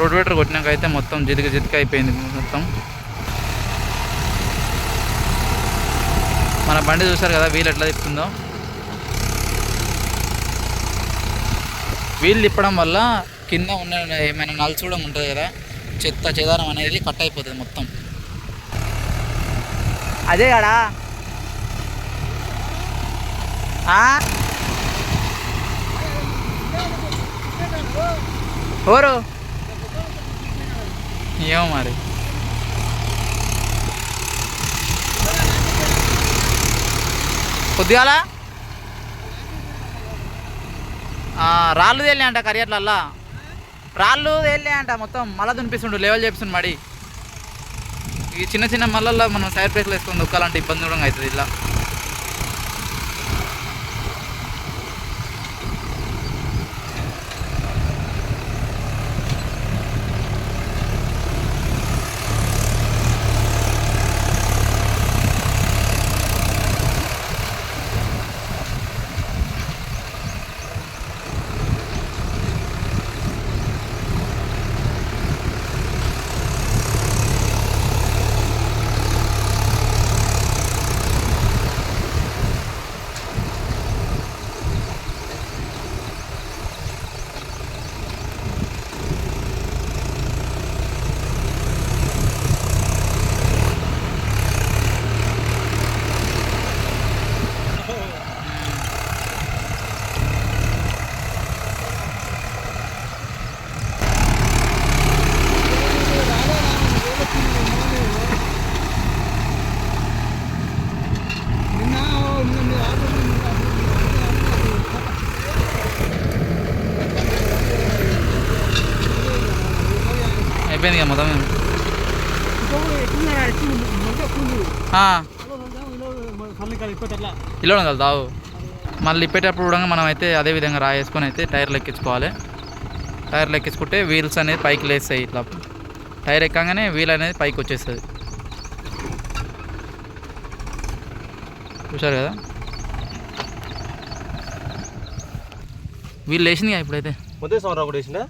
రోడ్వేటర్ కొట్టినాక అయితే మొత్తం జితిక జితిక అయిపోయింది మొత్తం. మన బండి చూసారు కదా వీల్ ఎట్లా తిప్పుతుందో? వీల్ తిప్పడం వల్ల కింద ఉన్న ఏమైనా నలుచూడం ఉంటుంది కదా చెత్త చెదారం అనేది కట్ అయిపోతుంది మొత్తం. అదే కదా. ఓరు ఏమో మరి. పొద్దుగాల? రాళ్ళు తేలినాయి అంట కరియట్లల్లా. రాళ్ళు తేలినాయి అంట మొత్తం మళ్ళా దునిపిస్తుండు లెవెల్ చేపిస్తుండు మడి. ఈ చిన్న చిన్న మళ్ళల్లో మనం సైడ్ ప్లేస్లో వేసుకొని దొక్కాలంటే ఇబ్బంది కూడా అవుతుంది ఇలా. అయిపోయింది మొత్తం ఇల్లు కదా తావు మళ్ళీ ఇప్పేటప్పుడు కూడా మనం అయితే అదే విధంగా రాయేసుకొని అయితే టైర్లు ఎక్కించుకోవాలి టైర్లు ఎక్కించుకుంటే వీల్స్ అనేది పైకి లేస్తాయి ఇట్లా టైర్ ఎక్కగానే వీల్ అనేది పైకి వచ్చేస్తుంది చూసారు కదా వీళ్ళు లేచింది ఇప్పుడైతే మొదటి సంవత్సరం కూడా వేసిందా